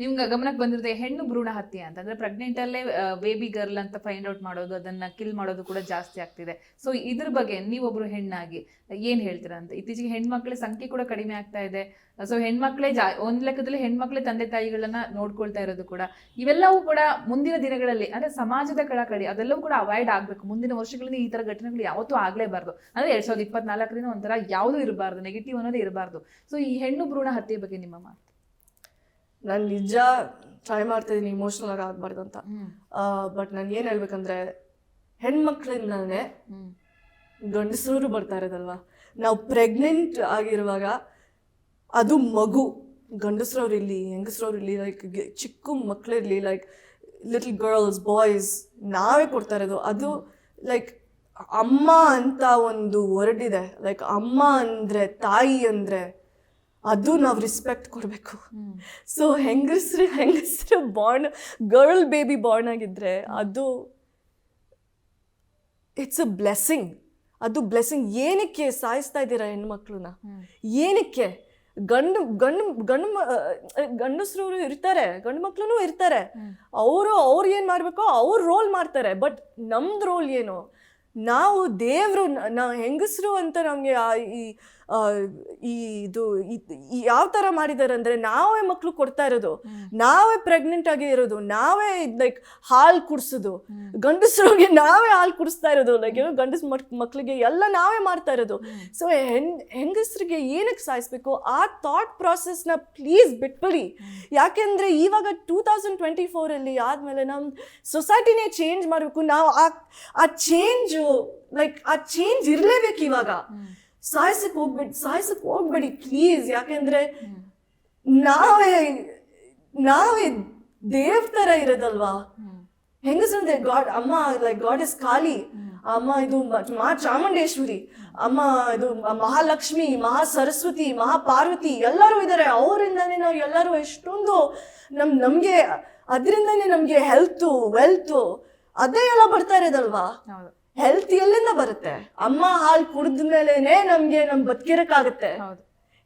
ನಿಮ್ಗೆ ಗಮನಕ್ಕೆ ಬಂದಿರೋದೇ ಹೆಣ್ಣು ಭ್ರೂಣ ಹತ್ಯೆ ಅಂತ. ಅಂದ್ರೆ ಪ್ರೆಗ್ನೆಂಟ್ ಅಲ್ಲೇ ಬೇಬಿ ಗರ್ಲ್ ಅಂತ ಫೈಂಡ್ ಔಟ್ ಮಾಡೋದು, ಅದನ್ನ ಕಿಲ್ ಮಾಡೋದು ಕೂಡ ಜಾಸ್ತಿ ಆಗ್ತಿದೆ. ಸೊ ಇದ್ರ ಬಗ್ಗೆ ನೀವೊಬ್ರು ಹೆಣ್ಣಾಗಿ, ಏನ್ ಹೇಳ್ತೀರಾ ಅಂತ? ಇತ್ತೀಚೆಗೆ ಹೆಣ್ಮಕ್ಳ ಸಂಖ್ಯೆ ಕೂಡ ಕಡಿಮೆ ಆಗ್ತಾ ಇದೆ. ಸೊ ಹೆಣ್ಮಕ್ಳೇ ಜಾ, ಒಂದ್ ಲೆಕ್ಕದಲ್ಲಿ ಹೆಣ್ಮಕ್ಳೇ ತಂದೆ ತಾಯಿಗಳನ್ನ ನೋಡ್ಕೊಳ್ತಾ ಇರೋದು ಕೂಡ. ಇವೆಲ್ಲವೂ ಕೂಡ ಮುಂದಿನ ದಿನಗಳಲ್ಲಿ, ಅಂದ್ರೆ ಸಮಾಜದ ಕಳಕಳಿ, ಅದೆಲ್ಲವೂ ಕೂಡ ಅವಾಯ್ಡ್ ಆಗ್ಬೇಕು. ಮುಂದಿನ ವರ್ಷಗಳಲ್ಲಿ ಈ ತರ ಘಟನೆಗಳು ಯಾವತ್ತೂ ಆಗ್ಲೇಬಾರ್ದು. ಅಂದ್ರೆ ಎರಡ್ ಸಾವಿರದ ಇಪ್ಪತ್ನಾಲ್ಕರಿಂದ ಒಂಥರ ಯಾವುದೂ ಇರಬಾರ್ದು ನೆಗೆಟಿವ್ ಅನ್ನೋದೇ ಇರಬಾರ್ದು. ಸೊ ಈ ಹೆಣ್ಣು ಭ್ರೂಣ ಹತ್ಯೆ ಬಗ್ಗೆ ನಿಮ್ಮ ಮಾತು? ನಾನು ನಿಜ ಟ್ರೈ ಮಾಡ್ತಾ ಇದ್ದೀನಿ ಇಮೋಷ್ನಲ್ ಆಗಿ ಆಗ್ಬಾರ್ದು ಅಂತ. ಬಟ್ ನಾನು ಏನು ಹೇಳ್ಬೇಕಂದ್ರೆ ಹೆಣ್ಮಕ್ಳಿಂದಾನೆ ಗಂಡಸರು ಬರ್ತಾ ಇರೋದಲ್ವಾ? ನಾವು ಪ್ರೆಗ್ನೆಂಟ್ ಆಗಿರುವಾಗ ಅದು ಮಗು. ಗಂಡಸ್ರವ್ರು ಇರಲಿ ಹೆಂಗಸ್ರವ್ರು ಇರಲಿ ಲೈಕ್ ಚಿಕ್ಕ ಮಕ್ಕಳಿರಲಿ ಲೈಕ್ ಲಿಟಲ್ ಗರ್ಲ್ಸ್ ಬಾಯ್ಸ್ ನಾವೇ ಕೊಡ್ತಾ ಇರೋದು. ಅದು ಲೈಕ್ ಅಮ್ಮ ಅಂತ ಒಂದು ವರ್ಡ್ ಇದೆ. ಲೈಕ್ ಅಮ್ಮ ಅಂದರೆ ತಾಯಿ ಅಂದರೆ ಅದು ನಾವು ರಿಸ್ಪೆಕ್ಟ್ ಕೊಡಬೇಕು. ಸೊ ಹೆಂಗಸ್ರು ಹೆಂಗಸ್ರು ಬಾರ್ನ್ ಗರ್ಲ್ ಬೇಬಿ ಬಾರ್ನ್ ಆಗಿದ್ರೆ ಅದು ಇಟ್ಸ್ ಅ ಬ್ಲೆಸ್ಸಿಂಗ್ ಅದು ಬ್ಲೆಸ್ಸಿಂಗ್ ಏನಕ್ಕೆ ಸಾಯಿಸ್ತಾ ಇದ್ದೀರಾ ಹೆಣ್ಮಕ್ಳನ್ನ? ಏನಕ್ಕೆ? ಗಂಡು ಗಂಡು ಗಂಡು ಗಂಡಸ್ರವರು ಗಂಡಸ್ರು ಇರ್ತಾರೆ ಗಂಡು ಮಕ್ಳು ಇರ್ತಾರೆ. ಅವರು ಅವ್ರು ಏನು ಮಾಡಬೇಕೋ ಅವ್ರು ರೋಲ್ ಮಾಡ್ತಾರೆ. ಬಟ್ ನಮ್ದು ರೋಲ್ ಏನು? ನಾವು ದೇವರು ನಾವು ಹೆಂಗಸರು ಅಂತ ನಮಗೆ ಈ ಈ ಇದು ಯಾವ ಥರ ಮಾಡಿದ್ದಾರೆ ಅಂದರೆ ನಾವೇ ಮಕ್ಕಳು ಕೊಡ್ತಾ ಇರೋದು. ನಾವೇ ಪ್ರೆಗ್ನೆಂಟ್ ಆಗಿ ಇರೋದು. ನಾವೇ ಲೈಕ್ ಹಾಲು ಕುಡಿಸೋದು. ಗಂಡಸರಿಗೆ ನಾವೇ ಹಾಲು ಕುಡಿಸ್ತಾ ಇರೋದು. ಲೈಕ್ ಏನೋ ಗಂಡಸ್ ಮಕ್ ಮಕ್ಕಳಿಗೆ ಎಲ್ಲ ನಾವೇ ಮಾಡ್ತಾ ಇರೋದು. ಸೊ ಹೆಣ್ ಹೆಂಗಸ್ರಿಗೆ ಏನಕ್ಕೆ ಸಾಯಿಸ್ಬೇಕು? ಆ ಥಾಟ್ ಪ್ರಾಸೆಸ್ನ ಪ್ಲೀಸ್ ಬಿಟ್ಬಿಡಿ. ಯಾಕೆಂದರೆ ಇವಾಗ ಟೂ ತೌಸಂಡ್ ಟ್ವೆಂಟಿ ಫೋರಲ್ಲಿ ಆದಮೇಲೆ ನಮ್ಮ ಸೊಸೈಟಿನೇ ಚೇಂಜ್ ಮಾಡಬೇಕು. ನಾವು ಆ ಆ ಚೇಂಜು ಲೈಕ್ ಆ ಚೇಂಜ್ ಇರಲೇಬೇಕು ಇವಾಗ. ಸಾಯಿಸಕ್ ಹೋಗ್ಬೇಡಿ ಸಾಯಿಸಕ್ ಹೋಗ್ಬೇಡಿ ಪ್ಲೀಸ್ ಯಾಕೆಂದ್ರೆ ನಾವೇ ನಾವೇ ದೇವ್ ತರ ಇರೋದಲ್ವಾ. ಹೆಂಗಸಂದ್ರೆ ಗಾಡ್ ಅಮ್ಮ ಲೈಕ್ ಗಾಡ್ ಇಸ್ ಖಾಲಿ ಅಮ್ಮ ಇದು ಮ- ಚಾಮುಂಡೇಶ್ವರಿ. ಅಮ್ಮ ಇದು ಮಹಾಲಕ್ಷ್ಮಿ ಮಹಾ ಸರಸ್ವತಿ ಮಹಾಪಾರ್ವತಿ ಎಲ್ಲರೂ ಇದ್ದಾರೆ ಅವರಿಂದಾನೇ ನಾವು ಎಲ್ಲರೂ ಎಷ್ಟೊಂದು ನಮ್ ನಮ್ಗೆ ಅದರಿಂದಾನೇ ನಮ್ಗೆ ಹೆಲ್ತು ವೆಲ್ತು ಅದೇ ಎಲ್ಲ ಬರ್ತಾ ಇರೋದಲ್ವಾ? ಹೆಲ್ತ್ ಎಲ್ಲಿಂದ ಬರುತ್ತೆ. ಅಮ್ಮ ಹಾಲು ಕುಡಿದ ಮೇಲೆನೆ ನಮ್ಗೆ ನಮ್ ಬದುಕಿರಕ್ಕಾಗತ್ತೆ.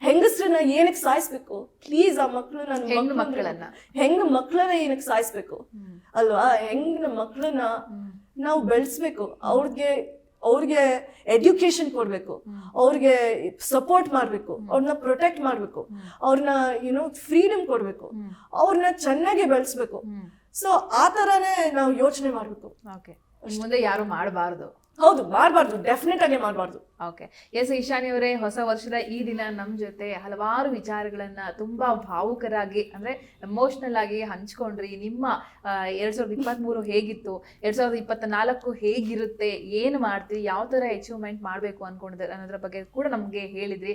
ಹೆಂಗಸ್ರನ್ನ ಏನಕ್ಕೆ ಸಾಯಿಸ್ಬೇಕು? ಪ್ಲೀಸ್ ಆ ಮಕ್ಳು ನನ್ನ ಮಕ್ಕಳನ್ನ. ಹೆಂಗ್ ಮಕ್ಳನ್ನ ಏನಕ್ಕೆ ಸಾಯಿಸ್ಬೇಕು? ಅಲ್ವಾ? ಹೆಂಗ್ ನಮ್ಮ ಮಕ್ಕಳನ್ನ ನಾವು ಬೆಳೆಸ್ಬೇಕು. ಅವ್ರಿಗೆ ಅವ್ರಿಗೆ ಎಜುಕೇಶನ್ ಕೊಡಬೇಕು. ಅವ್ರಿಗೆ ಸಪೋರ್ಟ್ ಮಾಡಬೇಕು. ಅವ್ರನ್ನ ಪ್ರೊಟೆಕ್ಟ್ ಮಾಡಬೇಕು. ಅವ್ರನ್ನ ಏನೋ ಫ್ರೀಡಮ್ ಕೊಡಬೇಕು. ಅವ್ರನ್ನ ಚೆನ್ನಾಗಿ ಬೆಳೆಸ್ಬೇಕು. ಸೊ ಆ ತರಾನೇ ನಾವು ಯೋಚನೆ ಮಾಡಬೇಕು. ಓಕೆ ಮುಂದೆ ಯಾರು ಮಾಡಬಾರ್ದು. ಹೌದು ಮಾಡಬಾರ್ದು ಡೆಫಿನೆಟ್ ಆಗಿ ಮಾಡಬಾರ್ದು. ಓಕೆ ಎಸ್ ಈಶಾನಿ ಅವರೇ ಹೊಸ ವರ್ಷದ ಈ ದಿನ ನಮ್ಮ ಜೊತೆ ಹಲವಾರು ವಿಚಾರಗಳನ್ನ ತುಂಬಾ ಭಾವುಕರಾಗಿ ಅಂದ್ರೆ ಎಮೋಷನಲ್ ಆಗಿ ಹಂಚ್ಕೊಂಡ್ರಿ. ನಿಮ್ಮ ಎರಡ್ ಸಾವಿರದ ಇಪ್ಪತ್ತ್ಮೂರು ಹೇಗಿತ್ತು? ಎರಡ್ ಸಾವಿರದ ಇಪ್ಪತ್ತ ನಾಲ್ಕು ಹೇಗಿರುತ್ತೆ? ಏನು ಮಾಡ್ತೀವಿ ಯಾವ ತರ ಅಚೀವ್ಮೆಂಟ್ ಮಾಡಬೇಕು ಅನ್ಕೊಂಡಿದ್ದಾರೆ ಅನ್ನೋದ್ರ ಬಗ್ಗೆ ಕೂಡ ನಮಗೆ ಹೇಳಿದ್ರಿ.